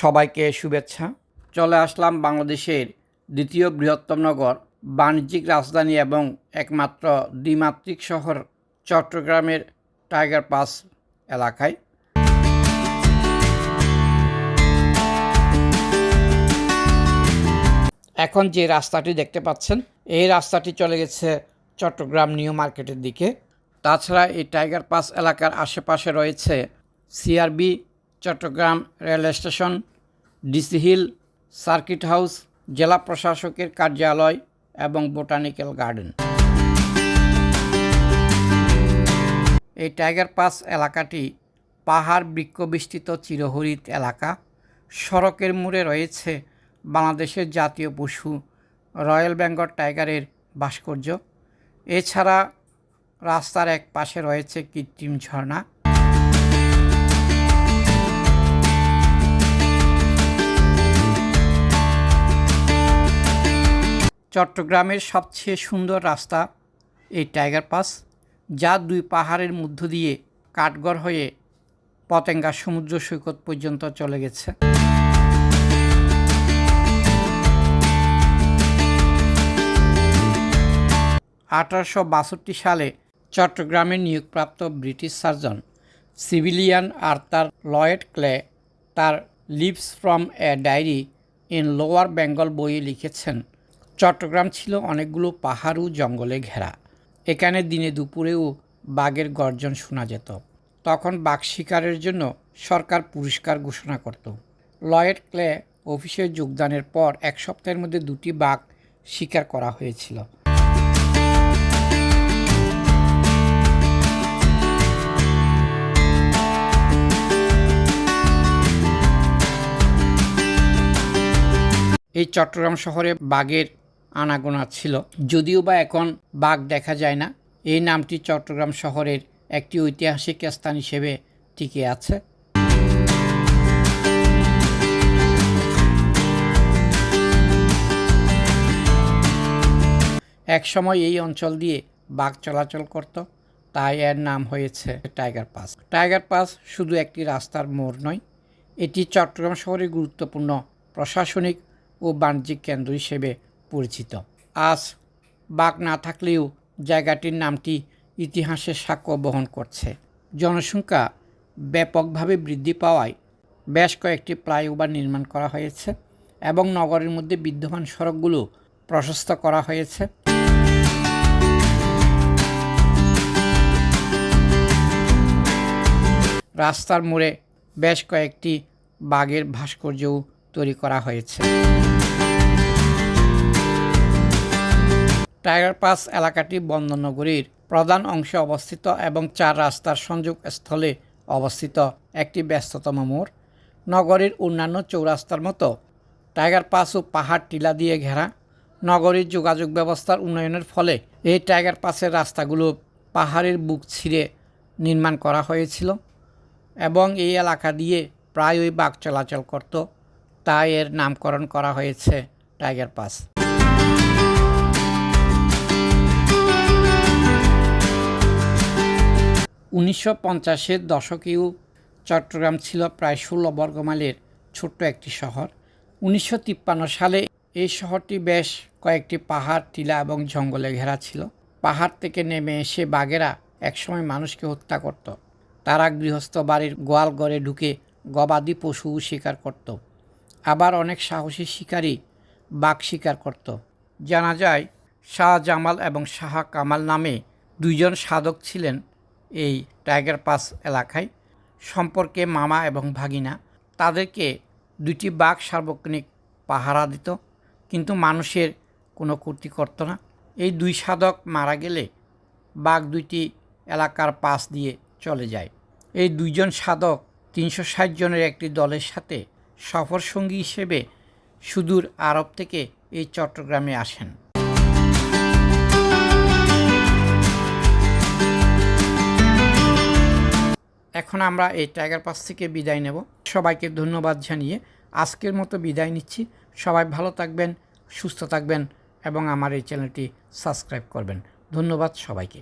সবাইকে শুভেচ্ছা। চলে আসলাম বাংলাদেশের দ্বিতীয় বৃহত্তম নগর, বাণিজ্যিক রাজধানী এবং একমাত্র দ্বিমাত্রিক শহর চট্টগ্রামের টাইগার পাস এলাকায়। এখন যে রাস্তাটি দেখতে পাচ্ছেন, এই রাস্তাটি চলে গেছে চট্টগ্রাম নিউ মার্কেটের দিকে। তাছাড়া এই টাইগার পাস এলাকার আশেপাশে রয়েছে CRB, Chittagong rail station DC hill, circuit house, জেলা প্রশাসকের কার্যালয় এবং বোটানিক্যাল গার্ডেন। এই টাইগার পাস এলাকাটি পাহাড় বৃক্ষবিষ্টিত চিরহরিত এলাকা। সড়কের মোড়ে রয়েছে বাংলাদেশের জাতীয় পশু রয়্যাল বেঙ্গল টাইগারের ভাস্কর্য। এছাড়া রাস্তার এক পাশে রয়েছে কৃত্রিম ঝর্ণা। চট্টগ্রামের সবচেয়ে সুন্দর রাস্তা এই টাইগার পাস, যা দুই পাহাড়ের মধ্য দিয়ে কাঠগড় হয়ে পতেঙ্গা সমুদ্র সৈকত পর্যন্ত চলে গেছে। আঠারোশো বাষট্টি সালে চট্টগ্রামে নিয়োগপ্রাপ্ত British surgeon civilian Arthur Lloyd Clay তার leaves from a diary in lower Bengal বইয়ে লিখেছেন। চট্টগ্রাম ছিল অনেকগুলো পাহাড় ও জঙ্গলে ঘেরা। এখানে দিনে দুপুরেও বাঘের গর্জন শোনা যেত। তখন বাঘ শিকারের জন্য সরকার পুরস্কার ঘোষণা করত। লয়েড ক্লে অফিসে যোগদানের পর এক সপ্তাহের মধ্যে দুটি বাঘ শিকার করা হয়েছিল। এই চট্টগ্রাম শহরে বাঘের আনাগোনা ছিল। যদিও বা এখন বাঘ দেখা যায় না, এই নামটি চট্টগ্রাম শহরের একটি ঐতিহাসিক স্থান হিসেবে টিকে আছে। একসময় এই অঞ্চল দিয়ে বাঘ চলাচল করত, তাই এর নাম হয়েছে টাইগার পাস। টাইগার পাস শুধু একটি রাস্তার মোড় নয়, এটি চট্টগ্রাম শহরের গুরুত্বপূর্ণ প্রশাসনিক ও বাণিজ্যিক কেন্দ্র হিসেবে পরিচিত। আজ বাঘ না থাকলেও জায়গাটির নামটি ইতিহাসের সাক্ষ্য বহন করছে। জনসংখ্যা ব্যাপকভাবে বৃদ্ধি পাওয়ায় বেশ কয়েকটি ফ্লাইওভার নির্মাণ করা হয়েছে এবং নগরের মধ্যে বিদ্যমান সড়কগুলো প্রশস্ত করা হয়েছে। রাস্তার মোড়ে বেশ কয়েকটি বাঘের ভাস্কর্যও তৈরি করা হয়েছে। টাইগার পাস এলাকাটি বন্দরনগরীর প্রধান অংশে অবস্থিত এবং চার রাস্তার সংযোগ স্থলে অবস্থিত। একটি ব্যস্ততম মোড়। নগরীর অন্যান্য চৌরাস্তার মতো টাইগার পাসও পাহাড় টিলা দিয়ে ঘেরা। নগরীর যোগাযোগ ব্যবস্থার উন্নয়নের ফলে এই টাইগার পাসের রাস্তাগুলো পাহাড়ের বুক ছিঁড়ে নির্মাণ করা হয়েছিল এবং এই এলাকা দিয়ে প্রায়ই বাঘ চলাচল করত। তাই এর নামকরণ করা হয়েছে টাইগার পাস উনিশশো পঞ্চাশের দশকেও চট্টগ্রাম ছিল প্রায় ষোলো বর্গমাইলের ছোট্ট একটি শহর। উনিশশো তিপ্পান্ন সালে এই শহরটি বেশ কয়েকটি পাহাড়, টিলা এবং জঙ্গলে ঘেরা ছিল। পাহাড় থেকে নেমে এসে বাঘেরা একসময় মানুষকে হত্যা করত। তারা গৃহস্থ বাড়ির গোয়াল ঘরে ঢুকে গবাদি পশু শিকার করত। আবার অনেক সাহসী শিকারী বাঘ শিকার করত। জানা যায়, শাহ জামাল এবং শাহ কামাল নামে দুইজন সাধক ছিলেন। এই টাইগার পাস এলাকায় সম্পর্কে মামা এবং ভাগিনা তাদেরকে দুটি বাঘ সার্বক্ষণিক পাহারা দিত, কিন্তু মানুষের কোনো ক্ষতি করত না। এই দুই সাধক মারা গেলে বাঘ দুইটি এলাকার পাশ দিয়ে চলে যায়। এই দুইজন সাধক তিনশো ষাট জনের একটি দলের সাথে সফর সঙ্গী হিসেবে সুদূর আরব থেকে এই চট্টগ্রামে আসেন। এখন আমরা এই টাইগার পাস থেকে বিদায় নেব। সবাইকে ধন্যবাদ জানিয়ে আজকের মতো বিদায় নিচ্ছি। সবাই ভালো থাকবেন, সুস্থ থাকবেন এবং আমার এই চ্যানেলটি সাবস্ক্রাইব করবেন। ধন্যবাদ সবাইকে।